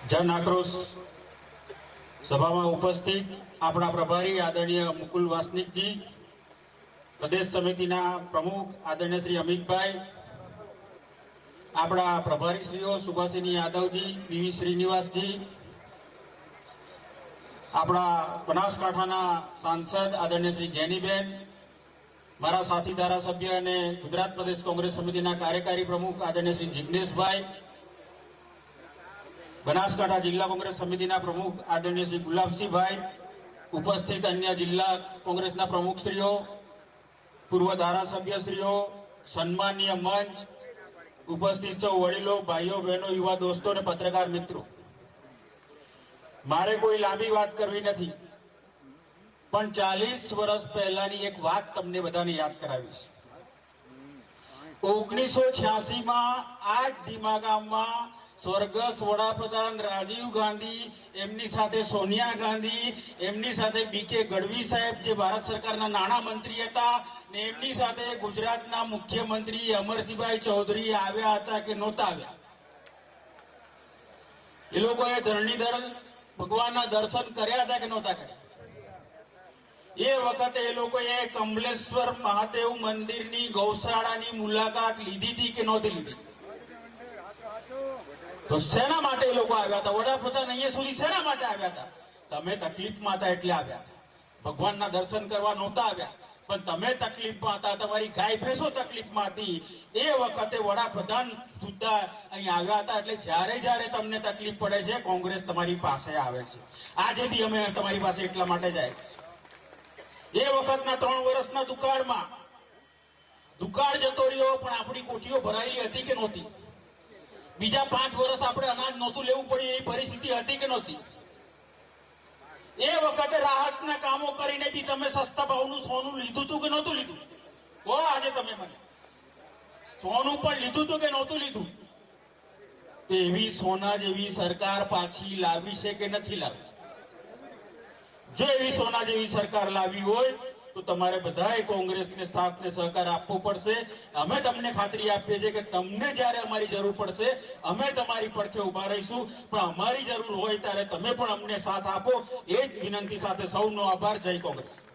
જન આક્રોશ સભામાં ઉપસ્થિત આપણા પ્રભારી આદરણીય મુકુલ વાસનિકજી, પ્રદેશ સમિતિના પ્રમુખ આદરણીય શ્રી અમિતભાઈ, આપણા પ્રભારીશ્રીઓ સુભાષિની યાદવજી, પીવી શ્રીનિવાસજી, આપણા બનાસકાંઠાના સાંસદ આદરણીય શ્રી જ્ઞાનીબેન મારા સાથી ધારાસભ્ય અને ગુજરાત પ્રદેશ કોંગ્રેસ સમિતિના કાર્યકારી પ્રમુખ આદરણીય શ્રી જિજ્ઞેશભાઈ બનાસકાંઠા જિલ્લા કોંગ્રેસ સમિતિના પ્રમુખ આદરણીય શ્રી ગુલાબસિંહભાઈ, ઉપસ્થિત અન્ય જિલ્લા કોંગ્રેસના પ્રમુખશ્રીઓ, પૂર્વ ધારાસભ્યશ્રીઓ, સન્માનીય મંચ, ઉપસ્થિત સૌ વડીલો, ભાઈઓ, બહેનો, યુવા દોસ્તો અને પત્રકાર મિત્રો. મારે કોઈ લાંબી વાત કરવી નથી, પણ ચાલીસ વર્ષ પહેલાની એક વાત તમને બધાને યાદ કરાવીશ. ઓગણીસો છ્યાસી માં આ જ ધીમા ગામમાં સ્વર્ગસ્થ વડાપ્રધાન રાજીવ ગાંધી, એમની સાથે સોનિયા ગાંધી, એમની સાથે બીકે ગઢવી સાહેબ જે ભારત સરકારના નાણા મંત્રી હતા ને એમની સાથે ગુજરાતના મુખ્યમંત્રી અમરસિંહભાઈ ચૌધરી આવ્યા હતા કે નહોતા આવ્યા. એ લોકોએ ધરણીધર ભગવાનના દર્શન કર્યા હતા કે નહોતા કર્યા? એ વખતે એ લોકોએ કમલેશ્વર મહાદેવ મંદિરની ગૌશાળાની મુલાકાત લીધી હતી કે નહોતી લીધી? તો શેના માટે એ લોકો આવ્યા હતા? વડાપ્રધાન અહીંયા સુધી શેના માટે આવ્યા હતા? તમે તકલીફમાં હતા એટલે આવ્યા હતા. ભગવાનના દર્શન કરવા નહોતા આવ્યા. પણ તમે તકલીફમાં હતા, તમારી ગાય ભેંસો તકલીફમાં હતી. એ વખતે વડાપ્રધાન સુદ્ધા અહીં આવ્યા હતા એટલે જ્યારે જ્યારે તમને તકલીફ પડે છે, કોંગ્રેસ તમારી પાસે આવે છે. આજે બી અમે તમારી પાસે એટલા માટે જાય એ વખતના ત્રણ વર્ષના દુકાળમાં, દુકાળ જતો રહ્યો, પણ આપણી કોઠીઓ ભરાયેલી હતી કે નહોતી? બીજા પાંચ વર્ષ આપણે અનાજ નહોતું લેવું પડ્યું, એ પરિસ્થિતિ હતી કે નહોતી? એ વખતે રાહતના કામો કરીને બી તમે સસ્તા ભાવનું સોનું લીધું હતું કે નહોતું લીધું? કહો આજે તમે મને. સોનું પણ લીધું હતું કે નહોતું લીધું? એવી સોના જેવી સરકાર પાછી લાવી છે કે નથી લાવી? જો એવી સોના જેવી સરકાર લાવી હોય તો તમારે બધાએ કોંગ્રેસને સાથ ને સહકાર આપવો પડશે. અમે તમને ખાતરી આપીએ છીએ કે તમને જ્યારે અમારી જરૂર પડશે, અમે તમારી પડખે ઊભા રહીશું. પણ અમારી જરૂર હોય ત્યારે તમે પણ અમને સાથ આપો. એ જ વિનંતી સાથે સૌનો આભાર. જય કોંગ્રેસ.